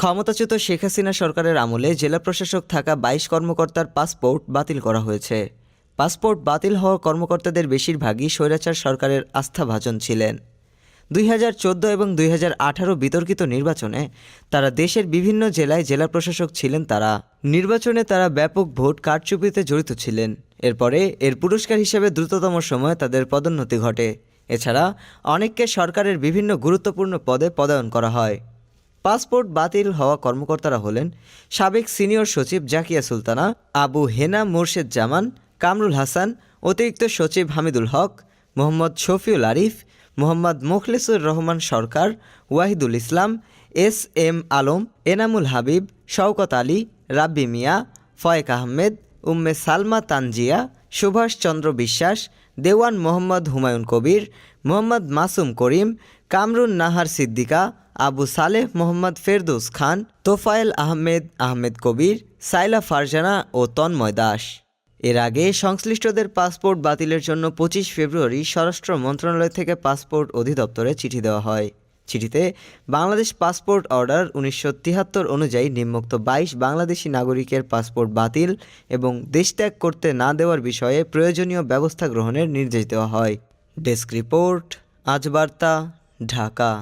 ক্ষমতাচ্যুত শেখ হাসিনা সরকারের আমলে জেলা প্রশাসক থাকা বাইশ কর্মকর্তার পাসপোর্ট বাতিল করা হয়েছে। পাসপোর্ট বাতিল হওয়া কর্মকর্তাদের বেশিরভাগই স্বৈরাচার সরকারের আস্থাভাজন ছিলেন। দুই হাজার চোদ্দ এবং দুই হাজার আঠারো বিতর্কিত নির্বাচনে তারা দেশের বিভিন্ন জেলায় জেলা প্রশাসক ছিলেন তারা। নির্বাচনে তারা ব্যাপক ভোট কারচুপিতে জড়িত ছিলেন। এরপরে এর পুরস্কার হিসেবে দ্রুততম সময়ে তাদের পদোন্নতি ঘটে। এছাড়া অনেককে সরকারের বিভিন্ন গুরুত্বপূর্ণ পদে পদায়ন করা হয়। পাসপোর্ট বাতিল হওয়া কর্মকর্তারা হলেন সাবেক সিনিয়র সচিব জাকিয়া সুলতানা, আবু হেনা মোর্শেদ জামান কামরুল হাসান, অতিরিক্ত সচিব হামিদুল হক, মোহাম্মদ শফিউল আরিফ, মোহাম্মদ মোখলেসুর রহমান সরকার, ওয়াহিদুল ইসলাম, এস এম আলম, এনামুল হাবিব, শওকত আলী, রাব্বি মিয়া, ফয়েক আহমেদ, উম্মে সালমা তানজিয়া সুভাষ চন্দ্র বিশ্বাস, দেওয়ান মোহাম্মদ হুমায়ুন কবির, মোহাম্মদ মাসুম করিম, কামরুন নাহার সিদ্দিকা, আবু সালেহ মোহাম্মদ ফেরদৌস খান, তোফায়েল আহমেদ আহমেদ কবির, সাইলা ফারজানা ও তন্ময় দাস। এর আগে সংশ্লিষ্টদের পাসপোর্ট বাতিলের জন্য পঁচিশ ফেব্রুয়ারি স্বরাষ্ট্র মন্ত্রণালয় থেকে পাসপোর্ট অধিদপ্তরে চিঠি দেওয়া হয়। চিঠিতে, বাংলাদেশ পাসপোর্ট অর্ডার উনিশশো তিয়াত্তর অনুযায়ী নিম্মুক্ত বাইশ বাংলাদেশি নাগরিকের পাসপোর্ট বাতিল এবং দেশত্যাগ করতে না দেওয়ার বিষয়ে প্রয়োজনীয় ব্যবস্থা গ্রহণের নির্দেশ দেওয়া হয়। ডেস্ক রিপোর্ট, আজ বার্তা, ঢাকা।